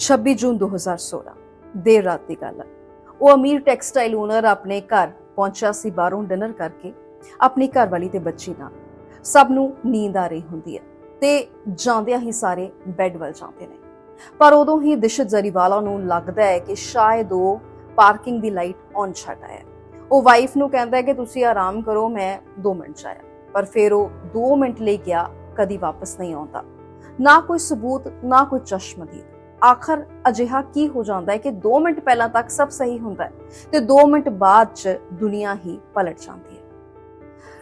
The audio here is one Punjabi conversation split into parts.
26 ਜੂਨ 2016 ਦੇਰ ਰਾਤ ਦੀ ਗੱਲ ਹੈ ਉਹ ਅਮੀਰ ਟੈਕਸਟਾਈਲ ਓਨਰ ਆਪਣੇ ਘਰ ਪਹੁੰਚਿਆ ਸੀ, ਬਾਹਰੋਂ ਡਿਨਰ ਕਰਕੇ, ਆਪਣੀ ਘਰਵਾਲੀ ਤੇ ਬੱਚੀ ਨਾਲ। ਸਭ ਨੂੰ ਨੀਂਦ ਆ ਰਹੀ ਹੁੰਦੀ ਹੈ ਤੇ ਜਾਂਦਿਆਂ ਹੀ ਸਾਰੇ ਬੈੱਡ ਵੱਲ ਜਾਂਦੇ ਨੇ। ਪਰ ਉਦੋਂ ਹੀ ਦਿਸ਼ਤ ਜ਼ਰੀਵਾਲਾ ਨੂੰ ਲੱਗਦਾ ਹੈ ਕਿ ਸ਼ਾਇਦ ਉਹ ਪਾਰਕਿੰਗ ਦੀ ਲਾਈਟ ਔਨ ਛੱਡ ਆਇਆ। ਉਹ ਵਾਈਫ ਨੂੰ ਕਹਿੰਦਾ ਹੈ ਕਿ ਤੁਸੀਂ ਆਰਾਮ ਕਰੋ, ਮੈਂ 2 ਮਿੰਟ 'ਚ ਆਇਆ ਪਰ ਫਿਰ ਉਹ 2 ਮਿੰਟ ਲਈ ਗਿਆ, ਕਦੀ ਵਾਪਸ ਨਹੀਂ ਆਉਂਦਾ। ਨਾ ਕੋਈ ਸਬੂਤ, ਨਾ ਕੋਈ ਚਸ਼ਮਦੀਦ। ਆਖਰ ਅਜਿਹਾ ਕੀ ਹੋ ਜਾਂਦਾ ਹੈ ਕਿ 2 ਮਿੰਟ ਪਹਿਲਾਂ ਤੱਕ ਸਭ ਸਹੀ ਹੁੰਦਾ ਹੈ ਤੇ 2 ਮਿੰਟ ਬਾਅਦ 'ਚ ਦੁਨੀਆ ਹੀ ਪਲਟ ਜਾਂਦੀ ਹੈ।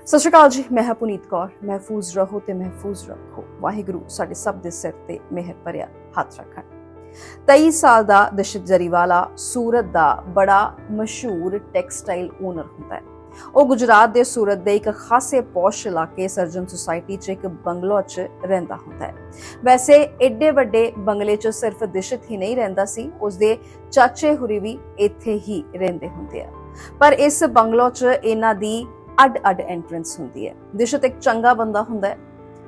ਸਤਿ ਸ਼੍ਰੀ ਅਕਾਲ ਜੀ, ਮੈਂ ਹਾਂ ਪੁਨੀਤ ਕੌਰ। ਮਹਿਫੂਜ਼ ਰਹੋ ਤੇ ਮਹਿਫੂਜ਼ ਰੱਖੋ। ਵਾਹਿਗੁਰੂ ਸਾਡੇ ਸਭ ਦੇ ਸਿਰ ਤੇ ਮਿਹਰ ਭਰਿਆ ਹੱਥ ਰੱਖਣ। 23 ਸਾਲ ਦਾ ਦਸ਼ਤ ਜਰੀਵਾਲਾ ਸੂਰਤ ਦਾ ਬੜਾ ਮਸ਼ਹੂਰ ਟੈਕਸਟਾਈਲ ਓਨਰ ਹੁੰਦਾ ਹੈ। ਉਹ ਗੁਜਰਾਤ ਦੇ ਸੂਰਤ ਦੇ ਇੱਕ ਖਾਸੇ ਪੌਸ਼ ਇਲਾਕੇ ਸਰਜਨ ਸੁਸਾਇਟੀ 'ਚ ਇੱਕ ਬੰਗਲੋ 'ਚ ਰਹਿੰਦਾ ਹੁੰਦਾ ਹੈ। ਵੈਸੇ ਏਡੇ ਵੱਡੇ ਬੰਗਲੇ 'ਚ ਸਿਰਫ ਦਿਸ਼ਤ ਹੀ ਨਹੀਂ ਰਹਿੰਦਾ ਸੀ, ਉਸਦੇ ਚਾਚੇ ਹੁਰੀ ਵੀ ਇੱਥੇ ਹੀ ਰਹਿੰਦੇ ਹੁੰਦੇ ਆ। ਪਰ ਇਸ ਬੰਗਲੋ 'ਚ ਇਹਨਾਂ ਦੀ ਅੱਡ-ਅੱਡ ਐਂਟਰੈਂਸ ਹੁੰਦੀ ਹੈ। ਦਿਸ਼ਤ ਇੱਕ ਚੰਗਾ ਬੰਦਾ ਹੁੰਦਾ ਹੈ,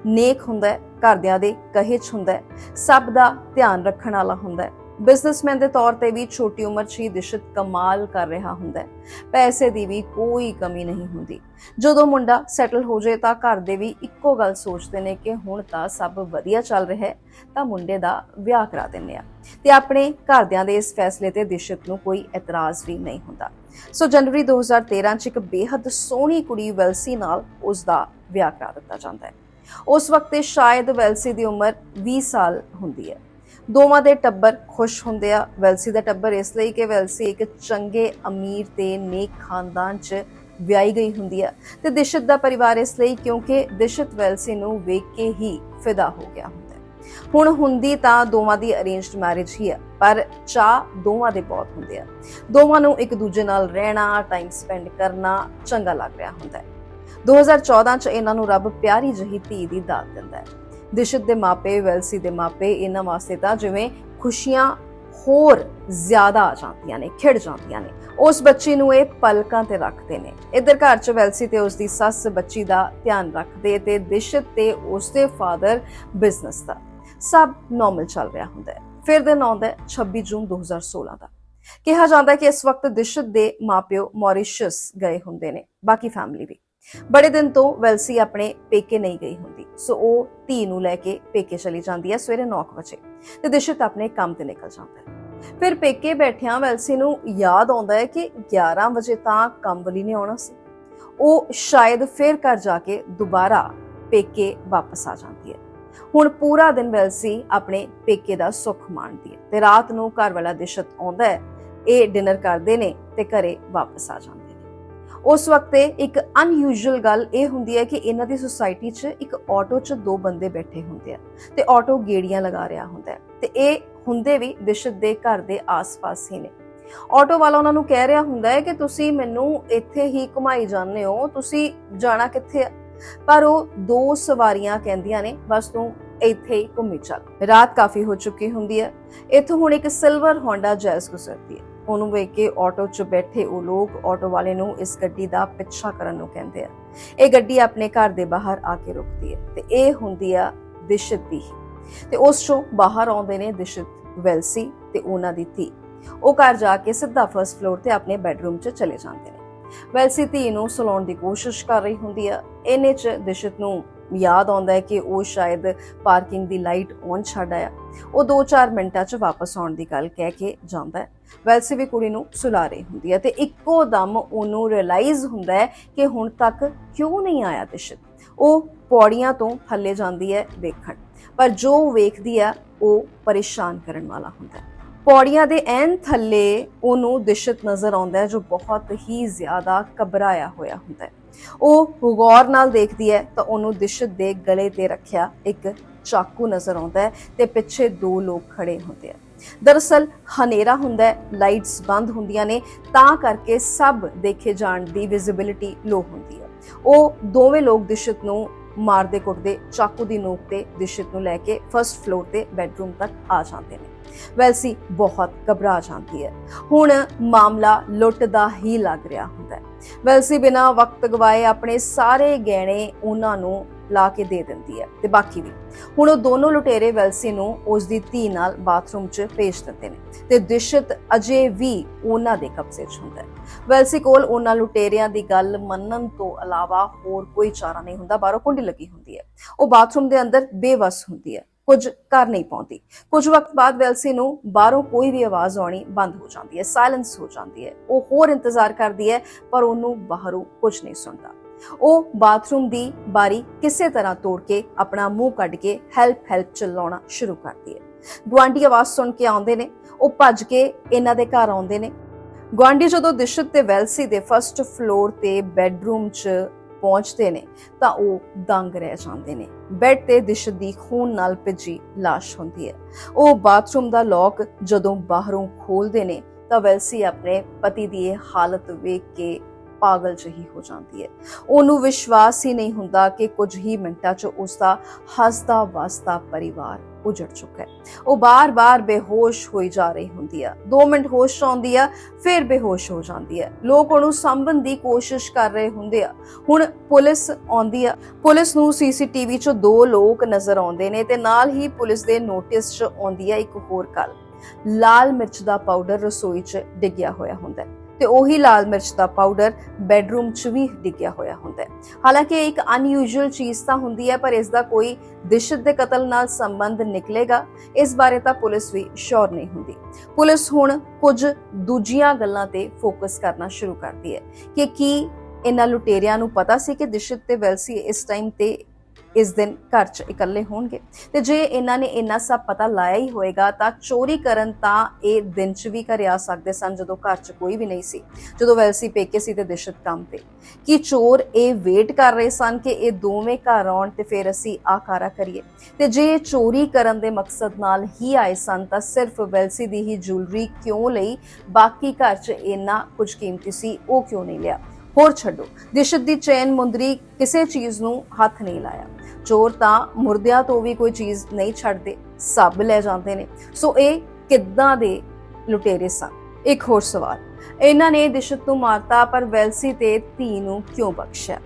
ਨੇਕ ਹੁੰਦਾ ਹੈ, ਘਰਦਿਆਂ ਦੇ ਕਹੇ 'ਚ ਹੁੰਦਾ ਹੈ, ਸਭ ਦਾ ਧਿਆਨ ਰੱਖਣ ਵਾਲਾ ਹੁੰਦਾ ਹੈ। ਬਿਜ਼ਨਸਮੈਨ ਦੇ ਤੌਰ ਤੇ ਵੀ ਛੋਟੀ ਉਮਰ 'ਚ ਹੀ ਦਿਸ਼ਤ ਕਮਾਲ ਕਰ ਰਿਹਾ ਹੁੰਦਾ ਹੈ। ਪੈਸੇ ਦੀ ਵੀ ਕੋਈ ਕਮੀ ਨਹੀਂ ਹੁੰਦੀ। ਜਦੋਂ ਮੁੰਡਾ ਸੈਟਲ ਹੋ ਜਾਏ ਤਾਂ ਘਰ ਦੇ ਵੀ ਇੱਕੋ ਗੱਲ ਸੋਚਦੇ ਨੇ ਕਿ ਹੁਣ ਤਾਂ ਸਭ ਵਧੀਆ ਚੱਲ ਰਿਹਾ ਹੈ, ਤਾਂ ਮੁੰਡੇ ਦਾ ਵਿਆਹ ਕਰਾ ਦਿੰਨੇ ਆ ਤੇ ਆਪਣੇ ਘਰਦਿਆਂ ਦੇ ਇਸ ਫੈਸਲੇ ਤੇ ਦਿਸ਼ਤ ਨੂੰ ਕੋਈ ਇਤਰਾਜ਼ ਵੀ ਨਹੀਂ ਹੁੰਦਾ। ਸੋ ਜਨਵਰੀ 2013 ਚ ਇੱਕ ਬੇਹੱਦ ਸੋਹਣੀ ਕੁੜੀ ਵੈਲਸੀ ਨਾਲ ਉਸ ਦਾ ਵਿਆਹ ਕਰਾ ਦਿੱਤਾ ਜਾਂਦਾ ਹੈ। ਉਸ ਵਕਤ ਤੇ ਸ਼ਾਇਦ ਵੈਲਸੀ ਦੀ ਉਮਰ 20 ਸਾਲ ਹੁੰਦੀ ਹੈ। ਦੋਵਾਂ ਦੇ ਟੱਬਰ ਖੁਸ਼ ਹੁੰਦੇ ਆ। ਵੈਲਸੀ ਦਾ ਟੱਬਰ ਇਸ ਲਈ ਕਿ ਵੈਲਸੀ ਇੱਕ ਚੰਗੇ ਅਮੀਰ ਤੇ ਨੇਕ ਖਾਨਦਾਨ 'ਚ ਵਿਆਹੀ ਗਈ ਹੁੰਦੀ ਹੈ ਤੇ ਦਿਸ਼ਤ ਦਾ ਪਰਿਵਾਰ ਇਸ ਲਈ ਕਿਉਂਕਿ ਦਿਸ਼ਤ ਵੈਲਸੀ ਨੂੰ ਵੇਖ ਕੇ ਹੀ ਫਿਦਾ ਹੋ ਗਿਆ ਹੁੰਦਾ ਹੁਣ ਹੁੰਦੀ ਤਾਂ ਦੋਵਾਂ ਦੀ ਅਰੇਂਜਡ ਮੈਰਿਜ ਹੀ ਹੈ ਪਰ ਚਾਹ ਦੋਵਾਂ ਦੇ ਬਹੁਤ ਹੁੰਦੇ ਆ। ਦੋਵਾਂ ਨੂੰ ਇੱਕ ਦੂਜੇ ਨਾਲ ਰਹਿਣਾ ਟਾਈਮ ਸਪੈਂਡ ਕਰਨਾ ਚੰਗਾ ਲੱਗ ਰਿਹਾ ਹੁੰਦਾ ਹੈ। 2014 ਚ ਇਹਨਾਂ ਨੂੰ ਰੱਬ ਪਿਆਰੀ ਜਹੀ ਧੀ ਦੀ ਦਾਤ ਦਿੰਦਾ ਹੈ। ਦਿਸ਼ਤ ਦੇ ਮਾਪੇ, ਵੈਲਸੀ ਦੇ ਮਾਪੇ ਇਹਨਾਂ ਵਾਸਤੇ ਤਾਂ ਜਿਵੇਂ ਖੁਸ਼ੀਆਂ ਹੋਰ ਜ਼ਿਆਦਾ ਆ ਜਾਂਦੀਆਂ ਨੇ, ਖਿੜ ਜਾਂਦੀਆਂ ਨੇ। ਉਸ ਬੱਚੀ ਨੂੰ ਇਹ ਪਲਕਾਂ ਤੇ ਰੱਖਦੇ ਨੇ। ਇਧਰ ਘਰ ਚ ਵੈਲਸੀ ਤੇ ਉਸ ਦੀ ਸੱਸ ਬੱਚੀ ਦਾ ਧਿਆਨ ਰੱਖਦੇ ਤੇ ਦਿਸ਼ਤ ਤੇ ਉਸ ਦੇ ਫਾਦਰ ਬਿਜ਼ਨਸ ਦਾ। ਸਭ ਨਾਰਮਲ ਚੱਲ ਰਿਹਾ ਹੁੰਦਾ ਹੈ। ਫਿਰ ਦਿਨ ਆਉਂਦਾ ਹੈ 26 ਜੂਨ 2016 ਦਾ। ਕਿਹਾ ਜਾਂਦਾ ਕਿ ਇਸ ਵਕਤ ਦਿਸ਼ਤ ਦੇ ਮਾਪਿਓ ਮੌਰੀਸ਼ੀਅਸ ਗਏ ਹੁੰਦੇ ਨੇ। ਬਾਕੀ ਫੈਮਿਲੀ ਵੀ। ਬੜੇ ਦਿਨ ਤੋਂ ਵੈਲਸੀ ਆਪਣੇ ਪੇਕੇ ਨਹੀਂ ਗਈ ਹੁੰਦੀ। ਸੋ ਉਹ ਧੀ ਨੂੰ ਲੈ ਕੇ ਪੇਕੇ ਚਲੀ ਜਾਂਦੀ ਹੈ ਸਵੇਰੇ 9 ਵਜੇ ਤੇ ਦਿਸ਼ਤ ਆਪਣੇ ਕੰਮ ਤੇ ਨਿਕਲ ਜਾਂਦਾ ਹੈ। ਫਿਰ ਪੇਕੇ ਬੈਠਿਆਂ ਵੈਲਸੀ ਨੂੰ ਯਾਦ ਆਉਂਦਾ ਹੈ ਕਿ 11 ਵਜੇ ਤਾਂ ਕੰਬਲੀ ਵਾਲੀ ਨੇ ਆਉਣਾ ਸੀ। ਉਹ ਸ਼ਾਇਦ ਫਿਰ ਘਰ ਜਾ ਕੇ ਦੁਬਾਰਾ ਪੇਕੇ ਵਾਪਸ ਆ ਜਾਂਦੀ ਹੈ। ਹੁਣ ਪੂਰਾ ਦਿਨ ਵੈਲਸੀ ਆਪਣੇ ਪੇਕੇ ਦਾ ਸੁੱਖ ਮਾਣਦੀ ਹੈ ਤੇ ਰਾਤ ਨੂੰ ਘਰ ਵਾਲਾ ਦਿਸ਼ਤ ਆਉਂਦਾ ਹੈ, ਇਹ ਡਿਨਰ ਕਰਦੇ ਨੇ ਤੇ ਘਰੇ ਵਾਪਸ ਆ ਜਾਂਦੇ ਉਸ ਵਕਤ ਇੱਕ ਅਨਯੂਜੂਅਲ ਗੱਲ ਇਹ ਹੁੰਦੀ ਹੈ ਕਿ ਇਹਨਾਂ ਦੀ ਸੁਸਾਇਟੀ 'ਚ ਇੱਕ ਆਟੋ 'ਚ ਦੋ ਬੰਦੇ ਬੈਠੇ ਹੁੰਦੇ ਆ ਤੇ ਆਟੋ ਗੇੜੀਆਂ ਲਗਾ ਰਿਹਾ ਹੁੰਦਾ ਹੈ ਤੇ ਇਹ ਹੁੰਦੇ ਵੀ ਦਿਸ਼ਤ ਦੇ ਘਰ ਦੇ ਆਸ-ਪਾਸ ਹੀ ਨੇ। ਆਟੋ ਵਾਲਾ ਉਹਨਾਂ ਨੂੰ ਕਹਿ ਰਿਹਾ ਹੁੰਦਾ ਹੈ ਕਿ ਤੁਸੀਂ ਮੈਨੂੰ ਇੱਥੇ ਹੀ ਘੁਮਾਈ ਜਾਂਦੇ ਹੋ, ਤੁਸੀਂ ਜਾਣਾ ਕਿੱਥੇ ਆ? ਪਰ ਉਹ ਦੋ ਸਵਾਰੀਆਂ ਕਹਿੰਦੀਆਂ ਨੇ, ਬਸ ਤੂੰ ਇੱਥੇ ਹੀ ਘੁੰਮੀ ਚੱਲ। ਰਾਤ ਕਾਫੀ ਹੋ ਚੁੱਕੀ ਹੁੰਦੀ ਹੈ। ਇੱਥੋਂ ਹੁਣ ਇੱਕ ਸਿਲਵਰ ਹੋਂਡਾ ਜੈਜ਼ ਗੁਜ਼ਰਦੀ ਹੈ। ਉਹਨੂੰ ਵੇਖ ਕੇ ਆਟੋ 'ਚ ਬੈਠੇ ਉਹ ਲੋਕ ਆਟੋ ਵਾਲੇ ਨੂੰ ਇਸ ਗੱਡੀ ਦਾ ਪਿੱਛਾ ਕਰਨ ਨੂੰ ਕਹਿੰਦੇ ਆ। ਇਹ ਗੱਡੀ ਆਪਣੇ ਘਰ ਦੇ ਬਾਹਰ ਆ ਕੇ ਰੁਕਦੀ ਹੈ ਤੇ ਇਹ ਹੁੰਦੀ ਆ ਦਿਸ਼ਤ ਦੀ। ਤੇ ਉਸ ਚੋਂ ਬਾਹਰ ਆਉਂਦੇ ਨੇ ਦਿਸ਼ਤ ਵੈਲਸੀ ਤੇ ਉਹਨਾਂ ਦੀ ਧੀ। ਉਹ ਘਰ ਜਾ ਕੇ ਸਿੱਧਾ ਫਰਸਟ ਫਲੋਰ ਤੇ ਆਪਣੇ ਬੈੱਡਰੂਮ 'ਚ ਚਲੇ ਜਾਂਦੇ ਨੇ। ਵੈਲਸੀ ਧੀ ਨੂੰ ਸਲਾਉਣ ਦੀ ਕੋਸ਼ਿਸ਼ ਕਰ ਰਹੀ ਹੁੰਦੀ ਆ। ਇਹਨੇ 'ਚ ਦਿਸ਼ਤ ਨੂੰ ਯਾਦ ਆਉਂਦਾ ਹੈ ਕਿ ਉਹ ਸ਼ਾਇਦ ਪਾਰਕਿੰਗ ਦੀ ਲਾਈਟ ਔਨ ਛੱਡ ਆਇਆ। ਉਹ 2-4 ਮਿੰਟਾਂ 'ਚ ਵਾਪਸ ਆਉਣ ਦੀ ਗੱਲ ਕਹਿ ਕੇ ਜਾਂਦਾ ਹੈ। ਵੈਲਸੀ ਵੀ ਕੁੜੀ ਨੂੰ ਸੁਲਾ ਰਹੀ ਹੁੰਦੀ ਹੈ ਤੇ ਇੱਕੋ ਦਮ ਉਹਨੂੰ ਰਿਅਲਾਈਜ਼ ਹੁੰਦਾ ਹੈ ਕਿ ਹੁਣ ਤੱਕ ਕਿਉਂ ਨਹੀਂ ਆਇਆ ਦਿਸ਼ਤ। ਉਹ ਪੌੜੀਆਂ ਤੋਂ ਥੱਲੇ ਜਾਂਦੀ ਹੈ ਵੇਖਣ। ਪਰ ਜੋ ਵੇਖਦੀ ਆ ਉਹ ਪਰੇਸ਼ਾਨ ਕਰਨ ਵਾਲਾ ਹੁੰਦਾ ਹੈ। ਪੌੜੀਆਂ ਦੇ ਐਨ ਥੱਲੇ ਉਹਨੂੰ ਦਿਸ਼ਤ ਨਜ਼ਰ ਆਉਂਦਾ ਹੈ ਜੋ ਬਹੁਤ ਹੀ ਜ਼ਿਆਦਾ ਘਬਰਾਇਆ ਹੋਇਆ ਹੁੰਦਾ ਹੈ। ਉਹ ਗੌਰ ਨਾਲ ਦੇਖਦੀ ਹੈ ਤਾਂ ਉਹਨੂੰ ਦਿਸ਼ਤ ਦੇ ਗਲੇ ਤੇ ਰੱਖਿਆ ਇੱਕ ਚਾਕੂ ਨਜ਼ਰ ਆਉਂਦਾ ਹੈ ਤੇ ਪਿੱਛੇ ਦੋ ਲੋਕ ਖੜੇ ਹੁੰਦੇ ਆ। ਦਰਅਸਲ ਹਨੇਰਾ ਹੁੰਦਾ ਹੈ, ਲਾਈਟਸ ਬੰਦ ਹੁੰਦੀਆਂ ਨੇ, ਤਾਂ ਕਰਕੇ ਸਭ ਦੇਖੇ ਜਾਣ ਦੀ ਵਿਜ਼ਿਬਿਲਿਟੀ ਲੋ ਹੁੰਦੀ ਹੈ। ਉਹ ਦੋਵੇਂ ਲੋਕ ਦਿਸ਼ਤ ਨੂੰ ਮਾਰਦੇ ਕੁੱਟਦੇ, ਚਾਕੂ ਦੀ ਨੋਕ ਤੇ ਦਿਸ਼ਤ ਨੂੰ ਲੈ ਕੇ ਫਰਸਟ ਫਲੋਰ ਤੇ ਬੈੱਡਰੂਮ ਤੱਕ ਆ ਜਾਂਦੇ ਨੇ। ਵੈਲਸੀ ਬਹੁਤ ਘਬਰਾ ਜਾਂਦੀ ਹੈ। ਹੁਣ ਮਾਮਲਾ ਲੁੱਟ ਦਾ ਹੀ ਲੱਗ ਰਿਹਾ ਹੁੰਦਾ ਹੈ। ਵੈਲਸੀ ਬਿਨਾਂ ਵਕਤ ਗਵਾਏ ਆਪਣੇ ਸਾਰੇ ਗਹਿਣੇ ਉਹਨਾਂ ਨੂੰ ਲਾ ਕੇ ਦੇ ਦਿੰਦੀ ਹੈ ਤੇ ਬਾਕੀ ਵੀ। ਹੁਣ ਉਹ ਦੋਨੋਂ ਲੁਟੇਰੇ ਵੈਲਸੀ ਨੂੰ ਉਸ ਦੀ ਧੀ ਨਾਲ ਬਾਥਰੂਮ 'ਚ ਭੇਜ ਦਿੰਦੇ ਨੇ ਤੇ ਦਿਸ਼ਤ ਅਜੇ ਵੀ ਉਹਨਾਂ ਦੇ ਕਬਜ਼ੇ 'ਚ ਹੁੰਦਾ ਹੈ। ਵੈਲਸੀ ਕੋਲ ਉਹਨਾਂ ਲੁਟੇਰਿਆਂ ਦੀ ਗੱਲ ਮੰਨਣ ਤੋਂ ਇਲਾਵਾ ਹੋਰ ਕੋਈ ਚਾਰਾ ਨਹੀਂ ਹੁੰਦਾ, ਬਾਹਰੋਂ ਕੁੰਡੀ ਲੱਗੀ ਹੁੰਦੀ ਹੈ। ਉਹ ਬਾਥਰੂਮ ਦੇ ਅੰਦਰ ਬੇਵਸ ਹੁੰਦੀ ਹੈ। ਕੁਝ ਕਰ ਨਹੀਂ ਪਾਉਂਦੀ। ਕੁਝ ਵਕਤ ਬਾਅਦ ਵੈਲਸੀ ਨੂੰ ਬਾਹਰੋਂ ਕੋਈ ਵੀ ਆਵਾਜ਼ ਆਉਣੀ ਬੰਦ ਹੋ ਜਾਂਦੀ ਹੈ ਸਾਇਲੈਂਸ ਹੋ ਜਾਂਦੀ ਹੈ। ਉਹ ਹੋਰ ਇੰਤਜ਼ਾਰ ਕਰਦੀ ਹੈ, ਪਰ ਉਹਨੂੰ ਬਾਹਰੋਂ ਕੁਝ ਨਹੀਂ ਸੁਣਦਾ। ਉਹ ਬਾਥਰੂਮ ਦੀ ਬਾਰੀ ਕਿਸੇ ਤਰ੍ਹਾਂ ਤੋੜ ਕੇ ਆਪਣਾ ਮੂੰਹ ਕੱਢ ਕੇ ਹੈਲਪ ਹੈਲਪ ਚਲਾਉਣਾ ਸ਼ੁਰੂ ਕਰਦੀ ਹੈ। ਗੁਆਂਢੀ ਆਵਾਜ਼ ਸੁਣ ਕੇ ਆਉਂਦੇ ਨੇ, ਉਹ ਭੱਜ ਕੇ ਇਹਨਾਂ ਦੇ ਘਰ ਆਉਂਦੇ ਨੇ। ਗੁਆਂਢੀ ਜਦੋਂ ਦਿਸ਼ਤ ਤੇ ਵੈਲਸੀ ਦੇ ਫਰਸਟ ਫਲੋਰ ਤੇ ਬੈੱਡਰੂਮ 'ਚ ਪਹੁੰਚਦੇ ਨੇ, ਤਾਂ ਉਹ ਦੰਗ ਰਹਿ ਜਾਂਦੇ ਨੇ। ਬੈੱਡ ਤੇ ਦਿਸ਼ਤ ਦੀ ਖੂਨ ਨਾਲ ਭਿੱਜੀ ਲਾਸ਼ ਹੁੰਦੀ ਹੈ। ਉਹ ਬਾਥਰੂਮ ਦਾ ਲੌਕ ਜਦੋਂ ਬਾਹਰੋਂ ਖੋਲਦੇ ਨੇ, ਤਾਂ ਵੈਲਸੀ ਆਪਣੇ ਪਤੀ ਦੀ ਇਹ ਹਾਲਤ ਵੇਖ ਕੇ ਪਾਗਲ ਜਿਹੀ ਹੋ ਜਾਂਦੀ ਹੈ। ਉਹਨੂੰ ਵਿਸ਼ਵਾਸ ਹੀ ਨਹੀਂ ਹੁੰਦਾ ਕਿ ਕੁਝ ਹੀ ਮਿੰਟਾਂ 'ਚ ਉਸ ਦਾ ਹੱਸਦਾ ਵਸਦਾ ਪਰਿਵਾਰ ਉਜੜ ਚੁੱਕਾ ਹੈ। ਉਹ ਬਾਰ-ਬਾਰ ਬੇਹੋਸ਼ ਹੋਈ ਜਾ ਰਹੀ ਹੁੰਦੀ ਆ। 2 ਮਿੰਟ ਹੋਸ਼ ਆਉਂਦੀ ਆ, ਫਿਰ ਬੇਹੋਸ਼ ਹੋ ਜਾਂਦੀ ਹੈ ਲੋਕ ਉਹਨੂੰ ਸੰਭਣ ਦੀ ਕੋਸ਼ਿਸ਼ ਕਰ ਰਹੇ ਹੁੰਦੇ ਆ। ਹੁਣ ਪੁਲਿਸ ਆਉਂਦੀ ਆ। ਪੁਲਿਸ ਨੂੰ ਸੀਸੀਟੀਵੀ 'ਚ ਦੋ ਲੋਕ ਨਜ਼ਰ ਆਉਂਦੇ ਨੇ ਤੇ ਨਾਲ ਹੀ ਪੁਲਿਸ ਦੇ ਨੋਟਿਸ 'ਚ ਆਉਂਦੀ ਆ ਇੱਕ ਹੋਰ ਗੱਲ। ਲਾਲ ਮਿਰਚ ਦਾ ਪਾਊਡਰ ਰਸੋਈ 'ਚ ਡਿੱਗਿਆ ਹੋਇਆ ਹੁੰਦਾ ਹੈ। ਤੇ ਉਹੀ ਲਾਲ ਮਿਰਚ ਦਾ ਪਾਊਡਰ ਬੈੱਡਰੂਮ 'ਚ ਵੀ ਡਿੱਗਿਆ ਹੋਇਆ ਹੁੰਦਾ ਹੈ। ਹਾਲਾਂਕਿ ਇਹ ਇੱਕ ਅਨਯੂਜੂਅਲ ਚੀਜ਼ ਤਾਂ ਹੁੰਦੀ ਹੈ, ਪਰ ਇਸ ਦਾ ਕੋਈ ਦਿਸ਼ਤ ਦੇ ਕਤਲ ਨਾਲ ਸੰਬੰਧ ਨਿਕਲੇਗਾ। ਇਸ ਬਾਰੇ ਤਾਂ ਪੁਲਿਸ ਵੀ ਸ਼ੋਰ ਨਹੀਂ ਹੁੰਦੀ। ਪੁਲਿਸ ਹੁਣ ਕੁਝ ਦੂਜੀਆਂ ਗੱਲਾਂ ਤੇ ਫੋਕਸ ਕਰਨਾ ਸ਼ੁਰੂ ਕਰਦੀ ਹੈ ਕਿ ਕੀ ਇਹਨਾਂ ਲੁਟੇਰਿਆਂ ਨੂੰ ਪਤਾ ਸੀ ਕਿ ਦਿਸ਼ਤ ਤੇ ਵੈਲਸੀ ਇਸ ਟਾਈਮ ਤੇ ਇਸ ਦਿਨ ਘਰ 'ਚ ਇਕੱਲੇ ਹੋਣਗੇ। ਤੇ ਜੇ ਇਹਨਾਂ ਨੇ ਇੰਨਾ ਸਭ ਪਤਾ ਲਾਇਆ ਹੀ ਹੋਏਗਾ, ਤਾਂ ਚੋਰੀ ਕਰਨ ਤਾਂ ਇਹ ਦਿਨ 'ਚ ਵੀ ਘਰੇ ਆ ਸਕਦੇ ਸਨ, ਜਦੋਂ ਘਰ 'ਚ ਕੋਈ ਵੀ ਨਹੀਂ ਸੀ। ਜਦੋਂ ਵੈਲਸੀ ਪੇਕੇ ਸੀ ਤੇ ਦਿਸ਼ਤ ਕੰਮ ਤੇ। ਕਿ ਚੋਰ ਇਹ ਵੇਟ ਕਰ ਰਹੇ ਸਨ ਕਿ ਇਹ ਦੋਵੇਂ ਘਰ ਆਉਣ ਤੇ ਫਿਰ ਅਸੀਂ ਆਕਾਰਾ ਕਰੀਏ? ਤੇ ਜੇ ਇਹ ਚੋਰੀ ਕਰਨ ਦੇ ਮਕਸਦ ਨਾਲ ਹੀ ਆਏ ਸਨ, ਤਾਂ ਸਿਰਫ ਵੈਲਸੀ ਦੀ ਹੀ ਜੁਐਲਰੀ ਕਿਉਂ ਲਈ? ਬਾਕੀ ਘਰ 'ਚ ਇੰਨਾ ਕੁਝ ਕੀਮਤੀ ਸੀ, ਉਹ ਕਿਉਂ ਨਹੀਂ ਲਿਆ? ਹੋਰ ਛੱਡੋ। ਦਿਸ਼ਤ ਦੀ ਚੈਨ ਮੁੰਦਰੀ ਕਿਸੇ ਚੀਜ਼ ਨੂੰ ਹੱਥ ਨਹੀਂ ਲਾਇਆ। ਚੋਰ ਤਾਂ ਮੁਰਦਿਆਂ ਤੋਂ ਵੀ ਕੋਈ ਚੀਜ਼ ਨਹੀਂ ਛੱਡਦੇ ਸਭ ਲੈ ਜਾਂਦੇ ਨੇ। ਸੋ ਇਹ ਕਿੱਦਾਂ ਦੇ ਲੁਟੇਰੇ ਸਨ? ਇੱਕ ਹੋਰ ਸਵਾਲ। ਇਹਨਾਂ ਨੇ ਦਿਸ਼ਤ ਨੂੰ ਮਾਰਤਾ, ਪਰ ਵੈਲਸੀ ਤੇ ਧੀ ਨੂੰ ਕਿਉਂ ਬਖਸ਼ਿਆ?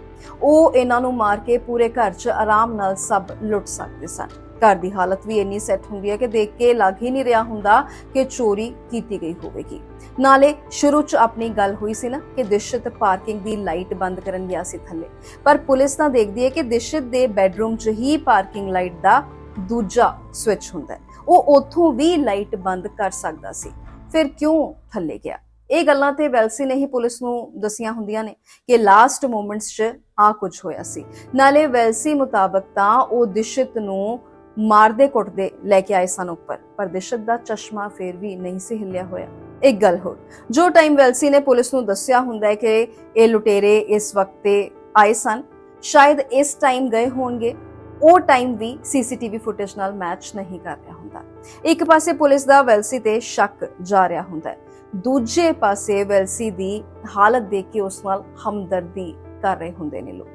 ਉਹ ਇਹਨਾਂ ਨੂੰ ਮਾਰ ਕੇ ਪੂਰੇ ਘਰ 'ਚ ਆਰਾਮ ਨਾਲ ਸਭ ਲੁੱਟ ਸਕਦੇ ਸਨ। ਘਰ ਦੀ ਹਾਲਤ ਵੀ ਇੰਨੀ ਸੈੱਟ ਹੁੰਦੀ ਹੈ ਕਿ ਦੇਖ ਕੇ ਲੱਗ ਹੀ ਨਹੀਂ ਰਿਹਾ ਹੁੰਦਾ ਕਿ ਚੋਰੀ ਕੀਤੀ ਗਈ ਹੋਵੇਗੀ। ਨਾਲੇ ਸ਼ੁਰੂ 'ਚ ਆਪਣੀ ਗੱਲ ਹੋਈ ਸੀ ਨਾ ਕਿ ਦਿਸ਼ਤ ਪਾਰਕਿੰਗ ਦੀ ਲਾਈਟ ਬੰਦ ਕਰਨ ਗਿਆ ਸੀ ਥੱਲੇ। ਪਰ ਪੁਲਿਸ ਤਾਂ ਦੇਖਦੀ ਹੈ ਕਿ ਦਿਸ਼ਤ ਦੇ ਬੈੱਡਰੂਮ 'ਚ ਹੀ ਪਾਰਕਿੰਗ ਲਾਈਟ ਦਾ ਦੂਜਾ ਸਵਿਚ ਹੁੰਦਾ ਹੈ। ਉਹ ਉੱਥੋਂ ਵੀ ਲਾਈਟ ਬੰਦ ਕਰ ਸਕਦਾ ਸੀ। ਫਿਰ ਕਿਉਂ ਥੱਲੇ ਗਿਆ? ਇਹ ਗੱਲਾਂ ਤੇ ਵੈਲਸੀ ਨੇ ਹੀ ਪੁਲਿਸ ਨੂੰ ਦਸੀਆਂ ਹੁੰਦੀਆਂ ਨੇ ਕਿ ਲਾਸਟ ਮੂਮੈਂਟਸ 'ਚ ਆ ਕੁਝ ਹੋਇਆ ਸੀ। ਨਾਲੇ ਵੈਲਸੀ ਮੁਤਾਬਕ ਤਾਂ ਉਹ ਦਿਸ਼ਤ ਨੂੰ ਮਾਰਦੇ ਕੁੱਟਦੇ ਲੈ ਕੇ ਆਏ ਸਨ ਉੱਪਰ, ਪਰ ਦਿਸ਼ਤ ਦਾ ਚਸ਼ਮਾ ਫੇਰ ਵੀ ਨਹੀਂ ਸੀ ਹਿੱਲਿਆ ਹੋਇਆ। ਇੱਕ ਗੱਲ ਹੋਰ, ਜੋ ਟਾਈਮ ਵੈਲਸੀ ਨੇ ਪੁਲਿਸ ਨੂੰ ਦੱਸਿਆ ਹੁੰਦਾ ਹੈ ਕਿ ਇਹ ਲੁਟੇਰੇ ਇਸ ਵਕਤ ਤੇ ਆਏ ਸਨ, ਸ਼ਾਇਦ ਇਸ ਟਾਈਮ ਗਏ ਹੋਣਗੇ, ਉਹ ਟਾਈਮ ਵੀ ਸੀਸੀਟੀਵੀ ਫੁਟੇਜ ਨਾਲ ਮੈਚ ਨਹੀਂ ਕਰ ਰਿਹਾ ਹੁੰਦਾ। ਇੱਕ ਪਾਸੇ ਪੁਲਿਸ ਦਾ ਵੈਲਸੀ ਤੇ ਸ਼ੱਕ ਜਾ ਰਿਹਾ ਹੁੰਦਾ ਹੈ, ਦੂਜੇ ਪਾਸੇ ਵੈਲਸੀ ਦੀ ਹਾਲਤ ਦੇਖ ਕੇ ਉਸ ਨਾਲ ਹਮਦਰਦੀ ਕਰ ਰਹੇ ਹੁੰਦੇ ਨੇ ਲੋਕ।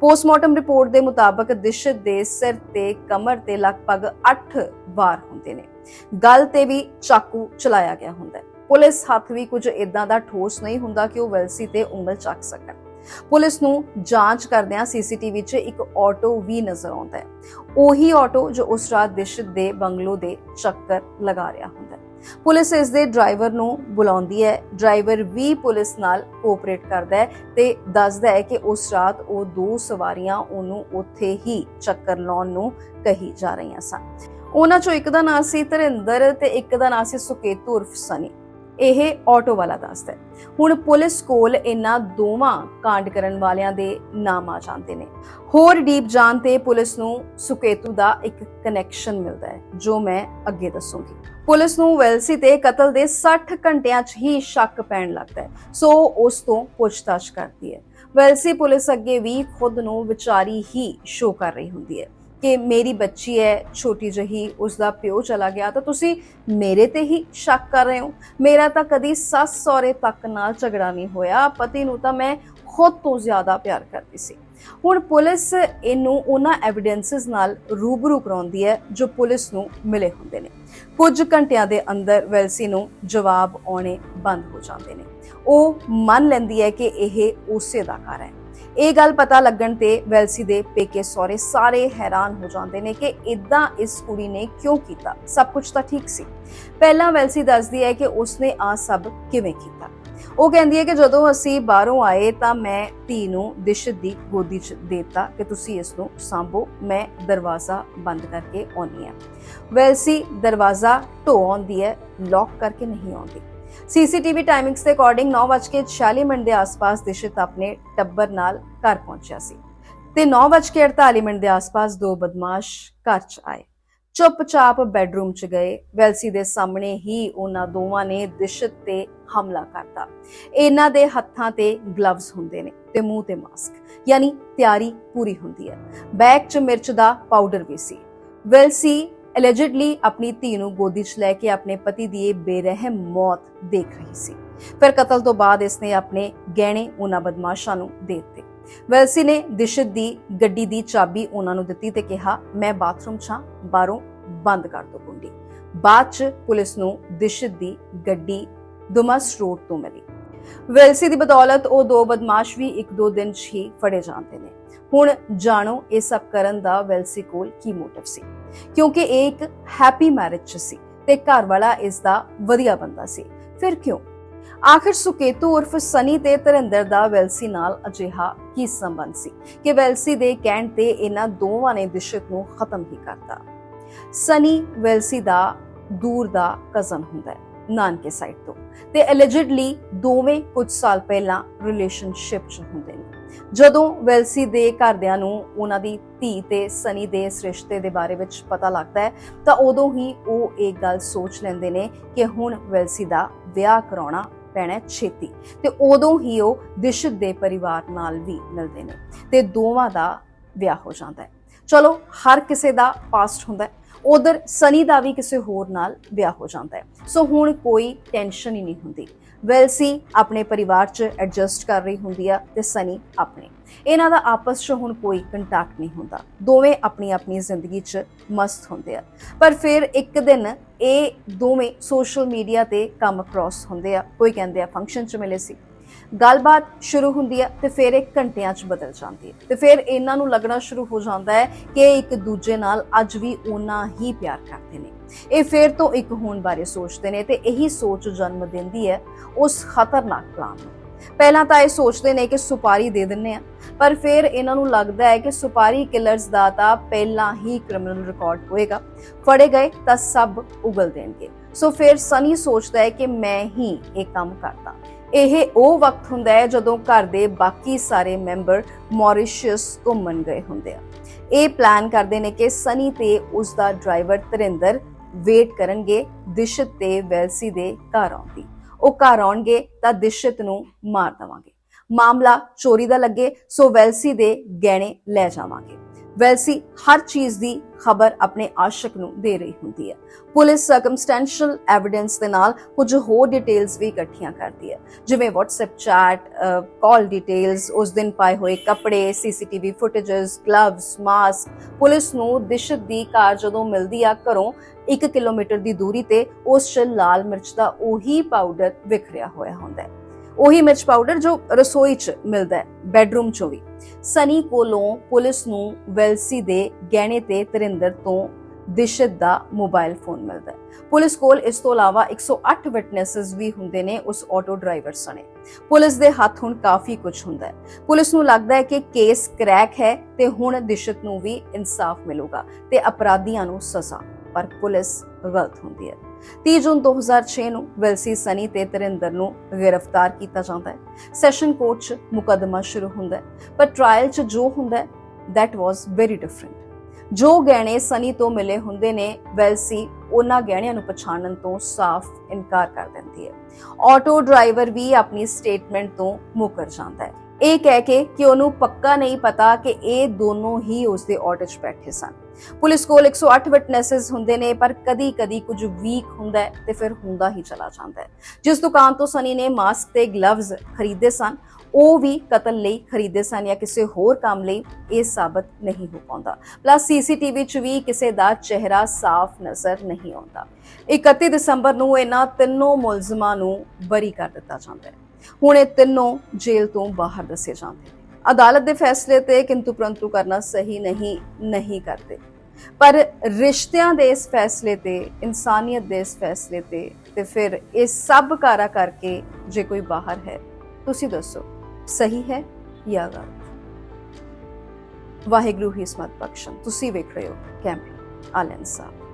ਪੋਸਟਮਾਰਟਮ ਰਿਪੋਰਟ ਦੇ ਮੁਤਾਬਕ ਦਿਸ਼ਤ ਦੇ ਸਿਰ ਤੇ ਕਮਰ ਤੇ ਲਗਭਗ 8 ਵਾਰ ਹੁੰਦੇ ਨੇ। ਗਲ ਤੇ ਵੀ ਚਾਕੂ ਚਲਾਇਆ ਗਿਆ ਹੁੰਦਾ ਹੈ। ਪੁਲਿਸ ਹੱਥ ਵੀ ਕੁਝ ਇਦਾਂ ਦਾ ਠੋਸ ਨਹੀਂ ਹੁੰਦਾ ਕਿ ਉਹ ਵੈਲਸੀ ਤੇ ਉਂਗਲ ਚੱਕ ਸਕਣ। ਪੁਲਿਸ ਨੂੰ ਜਾਂਚ ਕਰਦਿਆਂ ਸੀਸੀਟੀਵੀ 'ਚ ਇੱਕ ਆਟੋ ਵੀ ਨਜ਼ਰ ਆਉਂਦਾ ਹੈ। ਉਹੀ ਆਟੋ ਜੋ ਉਸ ਰਾਤ ਦਿਸ਼ਤ ਦੇ ਬੰਗਲੋ ਦੇ ਚੱਕਰ ਲਗਾ ਰਿਹਾ ਹੁੰਦਾ ਹੈ। ਪੁਲਿਸ ਇਸ ਦੇ ਡਰਾਈਵਰ ਨੂੰ ਬੁਲਾਉਂਦੀ ਹੈ। ਡਰਾਈਵਰ ਵੀ ਪੁਲਿਸ ਨਾਲ ਕੋਆਪਰੇਟ ਕਰਦਾ ਹੈ ਤੇ ਦੱਸਦਾ ਹੈ ਕਿ ਉਸ ਰਾਤ ਉਹ ਦੋ ਸਵਾਰੀਆਂ ਉਹਨੂੰ ਉੱਥੇ ਹੀ ਚੱਕਰ ਲਾਉਣ ਨੂੰ ਕਹੀ ਜਾ ਰਹੀਆਂ ਸਨ। ਉਹਨਾਂ ਚੋਂ ਇੱਕ ਦਾ ਨਾਂ ਸੀ ਧਰਿੰਦਰ ਤੇ ਇੱਕ ਦਾ ਨਾਂ ਸੀ ਸੁਕੇਤੂ ਉਰਫ ਸਨੀ। ਇਹ ਆਟੋ ਵਾਲਾ ਦੱਸਦਾ ਹੈ। ਹੁਣ ਪੁਲਿਸ ਕੋਲ ਇਹਨਾਂ ਦੋਵਾਂ ਕਾਂਡ ਕਰਨ ਵਾਲਿਆਂ ਦੇ ਨਾਮ ਆ ਜਾਂਦੇ ਨੇ। ਹੋਰ ਡੀਪ ਜਾਣ ਤੇ ਪੁਲਿਸ ਨੂੰ ਸੁਕੇਤੂ ਦਾ ਇੱਕ ਕਨੈਕਸ਼ਨ ਮਿਲਦਾ ਹੈ, ਜੋ ਮੈਂ ਅੱਗੇ ਦੱਸੂਗੀ। ਪੁਲਿਸ ਨੂੰ ਵੈਲਸੀ ਤੇ ਕਤਲ ਦੇ 60 ਘੰਟਿਆਂ 'ਚ ਹੀ ਸ਼ੱਕ ਪੈਣ ਲੱਗਦਾ ਹੈ, ਸੋ ਉਸ ਤੋਂ ਪੁੱਛਤਾਛ ਕਰਦੀ ਹੈ। ਵੈਲਸੀ ਪੁਲਿਸ ਅੱਗੇ ਵੀ ਖੁਦ ਨੂੰ ਵਿਚਾਰੀ ਹੀ ਸ਼ੋ ਕਰ ਰਹੀ ਹੁੰਦੀ ਹੈ। ਕਿ ਮੇਰੀ ਬੱਚੀ ਹੈ, ਛੋਟੀ ਜਹੀ ਉਸ ਦਾ ਪਿਓ ਚਲਾ ਗਿਆ, ਤਾਂ ਤੁਸੀਂ ਮੇਰੇ ਤੇ ਹੀ ਸ਼ੱਕ ਕਰ ਰਹੇ ਹੋ। ਮੇਰਾ ਤਾਂ ਕਦੀ ਸੱਸ ਸਹੁਰੇ ਤੱਕ ਨਾਲ ਝਗੜਾ ਨਹੀਂ ਹੋਇਆ। ਪਤੀ ਨੂੰ ਤਾਂ ਮੈਂ ਖੁਦ ਤੋਂ ਜ਼ਿਆਦਾ ਪਿਆਰ ਕਰਦੀ ਸੀ। ਹੁਣ ਪੁਲਿਸ ਇਹਨੂੰ ਉਹਨਾਂ ਐਵੀਡੈਂਸਸ ਨਾਲ ਰੂਬਰੂ ਕਰਾਉਂਦੀ ਹੈ, ਜੋ ਪੁਲਿਸ ਨੂੰ ਮਿਲੇ ਹੁੰਦੇ ਨੇ। ਕੁਝ ਘੰਟਿਆਂ ਦੇ ਅੰਦਰ ਵੈਲਸੀ ਨੂੰ ਜਵਾਬ ਆਉਣੇ ਬੰਦ ਹੋ ਜਾਂਦੇ ਨੇ। ਉਹ ਮੰਨ ਲੈਂਦੀ ਹੈ ਕਿ ਇਹ ਉਸੇ ਦਾ ਘਰ ਹੈ। ਇਹ ਗੱਲ ਪਤਾ ਲੱਗਣ ਤੇ ਵੈਲਸੀ ਦੇ ਪੇਕੇ ਸਹੁਰੇ ਸਾਰੇ ਹੈਰਾਨ ਹੋ ਜਾਂਦੇ ਨੇ ਕਿ ਇਦਾਂ ਇਸ ਕੁੜੀ ਨੇ ਕਿਉਂ ਕੀਤਾ? ਸਭ ਕੁਝ ਤਾਂ ਠੀਕ ਸੀ। ਪਹਿਲਾਂ ਵੈਲਸੀ ਦੱਸਦੀ ਹੈ ਕਿ ਉਸਨੇ ਆ ਸਭ ਕਿਵੇਂ ਕੀਤਾ। ਉਹ ਕਹਿੰਦੀ ਹੈ ਕਿ ਜਦੋਂ ਅਸੀਂ ਬਾਹਰੋਂ ਆਏ ਤਾਂ ਮੈਂ ਧੀ ਨੂੰ ਦਿਸ਼ਤ ਦੀ ਗੋਦੀ 'ਚ ਦਿੱਤਾ ਕਿ ਤੁਸੀਂ ਇਸ ਨੂੰ ਸੰਭੋ। ਮੈਂ ਦਰਵਾਜ਼ਾ ਬੰਦ ਕਰਕੇ ਆਉਣੀ ਆ ਵੈਲਸੀ ਦਰਵਾਜ਼ਾ ਢੋ ਆਉਂਦੀ ਹੈ ਲੌਕ ਕਰਕੇ ਨਹੀਂ ਆਉਂਦੀ। ਸੀਸੀਟੀਵੀ ਟਾਈਮਿੰਗਸ ਦੇ ਅਕੋਰਡਿੰਗ 9:40 ਮਿੰਟ ਦੇ ਆਸ-ਪਾਸ ਦਿਸ਼ਤ ਆਪਣੇ ਟੱਬਰ ਨਾਲ ਘਰ ਪਹੁੰਚਿਆ ਸੀ। ਤੇ 9:48 ਮਿੰਟ ਦੇ ਆਸ-ਪਾਸ ਦੋ ਬਦਮਾਸ਼ ਘਰ 'ਚ ਆਏ। ਚੁੱਪਚਾਪ ਬੈੱਡਰੂਮ 'ਚ ਗਏ। ਵੈਲਸੀ ਦੇ ਸਾਹਮਣੇ ਹੀ ਉਹਨਾਂ ਦੋਵਾਂ ਨੇ ਦਿਸ਼ਤ ਤੇ ਹਮਲਾ ਕਰਤਾ। ਇਹਨਾਂ ਦੇ ਹੱਥਾਂ ਤੇ ਗਲਵਜ਼ ਹੁੰਦੇ ਨੇ ਤੇ ਮੂੰਹ ਤੇ ਮਾਸਕ ਯਾਨੀ ਤਿਆਰੀ ਪੂਰੀ ਹੁੰਦੀ ਹੈ। ਬੈਗ 'ਚ ਮਿਰਚ ਦਾ ਪਾਊਡਰ ਵੀ ਸੀ। ਵੈਲਸੀ ਅਲੈਜਿਡਲੀ ਆਪਣੀ ਧੀ ਨੂੰ ਗੋਦੀ 'ਚ ਲੈ ਕੇ ਆਪਣੇ ਪਤੀ ਦੀ ਇਹ ਬੇਰਹਿਮ ਮੌਤ ਦੇਖ ਰਹੀ ਸੀ। ਫਿਰ ਕਤਲ ਤੋਂ ਬਾਅਦ ਇਸਨੇ ਆਪਣੇ ਗਹਿਣੇ ਉਹਨਾਂ ਬਦਮਾਸ਼ਾਂ ਨੂੰ ਦੇ ਦਿੱਤੇ। ਵੈਲਸੀ ਨੇ ਦਿਸ਼ਤ ਦੀ ਗੱਡੀ ਦੀ ਚਾਬੀ ਉਹਨਾਂ ਨੂੰ ਦਿੱਤੀ ਤੇ ਕਿਹਾ, ਮੈਂ ਬਾਥਰੂਮ 'ਚ ਹਾਂ, ਬਾਹਰੋਂ ਬੰਦ ਕਰ ਦੋ ਕੁੰਡੀ ਬਾਅਦ 'ਚ ਪੁਲਿਸ ਨੂੰ ਦਿਸ਼ਤ ਦੀ ਗੱਡੀ ਦੁਮਸ ਰੋਡ ਤੋਂ ਮਿਲੀ। ਵੈਲਸੀ ਦੀ ਬਦੌਲਤ ਉਹ ਦੋ ਬਦਮਾਸ਼ ਵੀ ਇੱਕ ਦੋ ਦਿਨ 'ਚ ਹੀ ਫੜੇ ਜਾਂਦੇ ਨੇ। ਹੁਣ ਜਾਣੋ ਇਹ ਸਭ ਕਰਨ ਦਾ ਵੈਲਸੀ ਕੋਲ ਕੀ ਮੋਟਿਵ ਸੀ। ਕਿਉਂਕਿ ਇਹ ਇੱਕ ਹੈਪੀ ਮੈਰਿਜ 'ਚ ਸੀ ਤੇ ਘਰ ਵਾਲਾ ਇਸ ਦਾ ਵਧੀਆ ਬੰਦਾ ਸੀ। ਫਿਰ ਕਿਉਂ? ਆਖਿਰ ਸੁਕੇਤੂ ਉਰਫ ਸਨੀ ਤੇ ਤਰਿੰਦਰ ਦਾ ਵੈਲਸੀ ਨਾਲ ਅਜਿਹਾ ਕੀ ਸੰਬੰਧ ਸੀ ਕਿ ਵੈਲਸੀ ਦੇ ਕਹਿਣ ਤੇ ਇਹਨਾਂ ਦੋਵਾਂ ਨੇ ਦਿਸ਼ਤ ਨੂੰ ਖਤਮ ਹੀ ਕਰਤਾ। ਸਨੀ ਵੈਲਸੀ ਦਾ ਦੂਰ ਦਾ ਕਜ਼ਨ ਹੁੰਦਾ ਹੈ, ਨਾਨਕੇ ਸਾਈਡ ਤੋਂ, ਤੇ ਅਲੈਜਿਡਲੀ ਦੋਵੇਂ ਕੁਝ ਸਾਲ ਪਹਿਲਾਂ ਰਿਲੇਸ਼ਨਸ਼ਿਪ 'ਚ ਹੁੰਦੇ ਨੇ। ਜਦੋਂ ਵੈਲਸੀ ਦੇ ਘਰਦਿਆਂ ਨੂੰ ਉਹਨਾਂ ਦੀ ਧੀ ਤੇ ਸਨੀ ਦੇ ਇਸ ਰਿਸ਼ਤੇ ਦੇ ਬਾਰੇ ਵਿੱਚ ਪਤਾ ਲੱਗਦਾ ਹੈ, ਤਾਂ ਉਦੋਂ ਹੀ ਉਹ ਇਹ ਗੱਲ ਸੋਚ ਲੈਂਦੇ ਨੇ ਕਿ ਹੁਣ ਵੈਲਸੀ ਦਾ ਵਿਆਹ ਕਰਾਉਣਾ ਪੈਣਾ ਛੇਤੀ ਤੇ ਉਦੋਂ ਹੀ ਉਹ ਦਿਸ਼ਤ ਦੇ ਪਰਿਵਾਰ ਨਾਲ ਵੀ ਮਿਲਦੇ ਨੇ ਤੇ ਦੋਵਾਂ ਦਾ ਵਿਆਹ ਹੋ ਜਾਂਦਾ ਹੈ। ਚਲੋ, ਹਰ ਕਿਸੇ ਦਾ ਪਾਸਟ ਹੁੰਦਾ ਹੈ। ਉਧਰ ਸਨੀ ਦਾ ਵੀ ਕਿਸੇ ਹੋਰ ਨਾਲ ਵਿਆਹ ਹੋ ਜਾਂਦਾ ਹੈ। ਸੋ ਹੁਣ ਕੋਈ ਟੈਨਸ਼ਨ ਹੀ ਨਹੀਂ ਹੁੰਦੀ। ਵੈਲਸੀ ਆਪਣੇ ਪਰਿਵਾਰ 'ਚ ਐਡਜਸਟ ਕਰ ਰਹੀ ਹੁੰਦੀ ਆ ਤੇ ਸਨੀ ਆਪਣੇ। ਇਹਨਾਂ ਦਾ ਆਪਸ 'ਚ ਹੁਣ ਕੋਈ ਕੰਟੈਕਟ ਨਹੀਂ ਹੁੰਦਾ। ਦੋਵੇਂ ਆਪਣੀ ਆਪਣੀ ਜ਼ਿੰਦਗੀ 'ਚ ਮਸਤ ਹੁੰਦੇ ਆ। ਪਰ ਫਿਰ ਇੱਕ ਦਿਨ ਇਹ ਦੋਵੇਂ ਸੋਸ਼ਲ ਮੀਡੀਆ ਤੇ ਕੰਮ ਕ੍ਰਾਸ ਹੁੰਦੇ ਆ। ਕੋਈ ਕਹਿੰਦੇ ਆ ਫੰਕਸ਼ਨ 'ਚ ਮਿਲੇ ਸੀ। ਗੱਲਬਾਤ ਸ਼ੁਰੂ ਹੁੰਦੀ ਹੈ ਤੇ ਫਿਰ ਇਹ ਘੰਟਿਆਂ 'ਚ ਬਦਲ ਜਾਂਦੀ ਹੈ। ਤੇ ਫਿਰ ਇਹਨਾਂ ਨੂੰ ਲੱਗਣਾ ਸ਼ੁਰੂ ਹੋ ਜਾਂਦਾ ਹੈ ਕਿ ਇੱਕ ਦੂਜੇ ਨਾਲ ਅੱਜ ਵੀ ਓਨਾ ਹੀ ਪਿਆਰ ਕਰਦੇ ਨੇ। ਇਹ ਫਿਰ ਤੋਂ ਇੱਕ ਹੋਣ ਬਾਰੇ ਸੋਚਦੇ ਨੇ ਤੇ ਇਹੀ ਸੋਚ ਜਨਮ ਦਿੰਦੀ ਹੈ ਉਸ ਖਤਰਨਾਕ ਪਲਾਨ ਨੂੰ। ਪਹਿਲਾਂ ਤਾਂ ਇਹ ਸੋਚਦੇ ਨੇ ਕਿ ਸੁਪਾਰੀ ਦੇ ਦਿੰਨੇ ਆ ਪਰ ਫਿਰ ਇਹਨਾਂ ਨੂੰ ਲੱਗਦਾ ਹੈ ਕਿ ਸੁਪਾਰੀ ਕਿਲਰਸ ਦਾ ਤਾਂ ਪਹਿਲਾਂ ਹੀ ਕ੍ਰਿਮੀਨਲ ਰਿਕਾਰਡ ਹੋਏਗਾ। ਫੜੇ ਗਏ ਤਾਂ ਸਭ ਉਗਲ ਦੇਣਗੇ। ਸੋ ਫਿਰ ਸਨੀ ਸੋਚਦਾ ਹੈ ਕਿ ਮੈਂ ਹੀ ਇਹ ਕੰਮ ਕਰਦਾ। ਇਹ ਉਹ ਵਕਤ ਹੁੰਦਾ ਹੈ ਜਦੋਂ ਘਰ ਦੇ ਬਾਕੀ ਸਾਰੇ ਮੈਂਬਰ ਮੌਰੀਸ਼ੀਅਸ ਘੁੰਮਣ ਗਏ ਹੁੰਦੇ ਆ। ਇਹ ਪਲਾਨ ਕਰਦੇ ਨੇ ਕਿ ਸਨੀ ਤੇ ਉਸ ਦਾ ਡਰਾਈਵਰ ਤਰਿੰਦਰ ਵੇਟ ਕਰਨਗੇ, ਦਿਸ਼ਤ ਤੇ ਵੈਲਸੀ ਦੇ ਘਰ ਆਉਂਦੀ ਉਹ ਘਰ ਆਉਣਗੇ ਤਾਂ ਦਿਸ਼ਤ ਨੂੰ ਮਾਰ ਦਵਾਂਗੇ। ਮਾਮਲਾ ਚੋਰੀ ਦਾ ਲੱਗੇ, ਸੋ ਵੈਲਸੀ ਦੇ ਗਹਿਣੇ ਲੈ ਜਾਵਾਂਗੇ। ਵੈਲਸੀ ਹਰ ਚੀਜ਼ ਦੀ ਖਬਰ ਆਪਣੇ ਆਸ਼ਿਕ ਨੂੰ ਦੇ ਰਹੀ ਹੁੰਦੀ ਹੈ। ਪੁਲਿਸ ਸਰਕਮਸਟੈਂਸ਼ੀਅਲ ਐਵੀਡੈਂਸ ਦੇ ਨਾਲ ਕੁਝ ਹੋਰ ਡਿਟੇਲਸ ਵੀ ਇਕੱਠੀਆਂ ਕਰਦੀ ਹੈ। ਜਿਵੇਂ WhatsApp ਚੈਟ ਕਾਲ ਡਿਟੇਲਸ ਉਸ ਦਿਨ ਪਾਏ ਹੋਏ ਕੱਪੜੇ CCTV footages gloves mask police ਨੂੰ ਦਿਸ਼ਤ ਦੀ ਕਾਰ ਜਦੋਂ ਮਿਲਦੀ ਆ ਘਰੋਂ 1 ਕਿਲੋਮੀਟਰ ਦੀ ਦੂਰੀ ਤੇ, ਉਸ 'ਚ ਲਾਲ ਮਿਰਚ ਦਾ ਉਹੀ ਪਾਊਡਰ ਵਿਖਰਿਆ ਹੋਇਆ ਹੁੰਦਾ ਹੈ। ਉਹੀ ਮਿਰਚ ਪਾਊਡਰ ਜੋ ਰਸੋਈ 'ਚ ਮਿਲਦਾ ਹੈ ਬੈੱਡਰੂਮ 'ਚੋਂ ਵੀ। ਸਨੀ ਕੋਲੋਂ ਪੁਲਿਸ ਨੂੰ ਵੈਲਸੀ ਦੇ ਗਹਿਣੇ ਤੇ ਤਰਿੰਦਰ ਤੋਂ ਦਿਸ਼ਤ ਦਾ ਮੋਬਾਈਲ ਫੋਨ ਮਿਲਦਾ ਹੈ। ਪੁਲਿਸ ਕੋਲ ਇਸ ਤੋਂ ਇਲਾਵਾ 108 ਵਿਟਨੈਸਸ ਵੀ ਹੁੰਦੇ ਨੇ, ਉਸ ਆਟੋ ਡਰਾਈਵਰ ਸਣੇ। ਪੁਲਿਸ ਦੇ ਹੱਥ ਹੁਣ ਕਾਫੀ ਕੁਝ ਹੁੰਦਾ ਹੈ। ਪੁਲਿਸ ਨੂੰ ਲੱਗਦਾ ਹੈ ਕਿ ਕੇਸ ਕ੍ਰੈਕ ਹੈ ਤੇ ਹੁਣ ਦਿਸ਼ਤ ਨੂੰ ਵੀ ਇਨਸਾਫ ਮਿਲੂਗਾ ਤੇ ਅਪਰਾਧੀਆਂ ਨੂੰ ਸਜ਼ਾ, ਪਰ ਪੁਲਿਸ ਗਲਤ ਹੁੰਦੀ ਹੈ। 30 ਜੂਨ 2006 ਨੂੰ ਵੈਲਸੀ ਸਨੀ ਤੇ ਤਰਿੰਦਰ ਨੂੰ ਗ੍ਰਿਫਤਾਰ ਕੀਤਾ ਜਾਂਦਾ ਹੈ। ਸੈਸ਼ਨ ਕੋਰਟ 'ਚ ਮੁਕੱਦਮਾ ਸ਼ੁਰੂ ਹੁੰਦਾ ਹੈ, ਪਰ ਟ੍ਰਾਇਲ 'ਚ ਜੋ ਹੁੰਦਾ ਹੈ, that was very different. ਜੋ ਗਹਿਣੇ ਸਨੀ ਤੋਂ ਮਿਲੇ ਹੁੰਦੇ ਨੇ, ਵੈਲਸੀ ਉਹਨਾਂ ਗਹਿਣਿਆਂ ਨੂੰ ਪਛਾਣਨ ਤੋਂ ਸਾਫ਼ ਇਨਕਾਰ ਕਰ ਦਿੰਦੀ ਹੈ। ਆਟੋ ਡਰਾਈਵਰ ਵੀ ਆਪਣੀ ਸਟੇਟਮੈਂਟ ਤੋਂ ਮੁਕਰ ਜਾਂਦਾ ਹੈ। ਇਹ ਕਹਿ ਕੇ ਕਿ ਉਹਨੂੰ ਪੱਕਾ ਨਹੀਂ ਪਤਾ ਕਿ ਇਹ ਦੋਨੋਂ ਹੀ ਉਸਦੇ ਆਟੋ 'ਚ ਬੈਠੇ ਸਨ। ਪੁਲਿਸ ਕੋਲ 108 ਵਿਟਨੈਸਸ ਹੁੰਦੇ ਨੇ, ਪਰ ਕਦੀ-ਕਦੀ ਕੁਝ ਵੀਕ ਹੁੰਦਾ ਹੈ ਤੇ ਫਿਰ ਹੁੰਦਾ ਹੀ ਚਲਾ ਜਾਂਦਾ ਹੈ। ਜਿਸ ਦੁਕਾਨ ਤੋਂ ਸਨੀ ਨੇ ਮਾਸਕ ਤੇ ਗਲਵਜ਼ ਖਰੀਦੇ ਸਨ, ਉਹ ਵੀ ਕਤਲ ਲਈ ਖਰੀਦੇ ਸਨ ਜਾਂ ਕਿਸੇ ਹੋਰ ਕੰਮ ਲਈ, ਇਹ ਸਾਬਤ ਨਹੀਂ ਹੋ ਪਾਉਂਦਾ। ਪਲੱਸ ਸੀਸੀਟੀਵੀ 'ਚ ਵੀ ਕਿਸੇ ਦਾ ਚਿਹਰਾ ਸਾਫ਼ ਨਜ਼ਰ ਨਹੀਂ ਆਉਂਦਾ। 31 ਦਸੰਬਰ ਨੂੰ ਇਹਨਾਂ ਤਿੰਨੋਂ ਮੁਲਜ਼ਮਾਂ ਨੂੰ ਬਰੀ ਕਰ ਦਿੱਤਾ ਜਾਂਦਾ ਹੈ। ਹੁਣ ਇਹ ਤਿੰਨੋਂ ਜੇਲ੍ਹ ਤੋਂ ਬਾਹਰ ਦੱਸੇ ਜਾਂਦੇ ਨੇ। ਅਦਾਲਤ ਦੇ ਫੈਸਲੇ ਤੇ ਕਿੰਤੂ ਪ੍ਰੰਤੂ ਕਰਨਾ ਸਹੀ ਨਹੀਂ ਨਹੀਂ ਕਰਦੇ। ਪਰ ਰਿਸ਼ਤਿਆਂ ਦੇ ਇਸ ਫੈਸਲੇ ਤੇ, ਇਨਸਾਨੀਅਤ ਦੇ ਇਸ ਫੈਸਲੇ ਤੇ ਤੇ ਫਿਰ ਇਹ ਸਭ ਕਾਰਾ ਕਰਕੇ ਜੇ ਕੋਈ ਬਾਹਰ ਹੈ, ਤੁਸੀਂ ਦੱਸੋ, ਸਹੀ ਹੈ ਜਾਂ ਗਲਤ? ਵਾਹਿਗੁਰੂ ਹੀ ਸਮਤ ਬਖਸ਼ਣ। ਤੁਸੀਂ ਵੇਖ ਰਹੇ ਹੋ ਕੈਂਪ ਆਲਨ ਸਾਹਿਬ।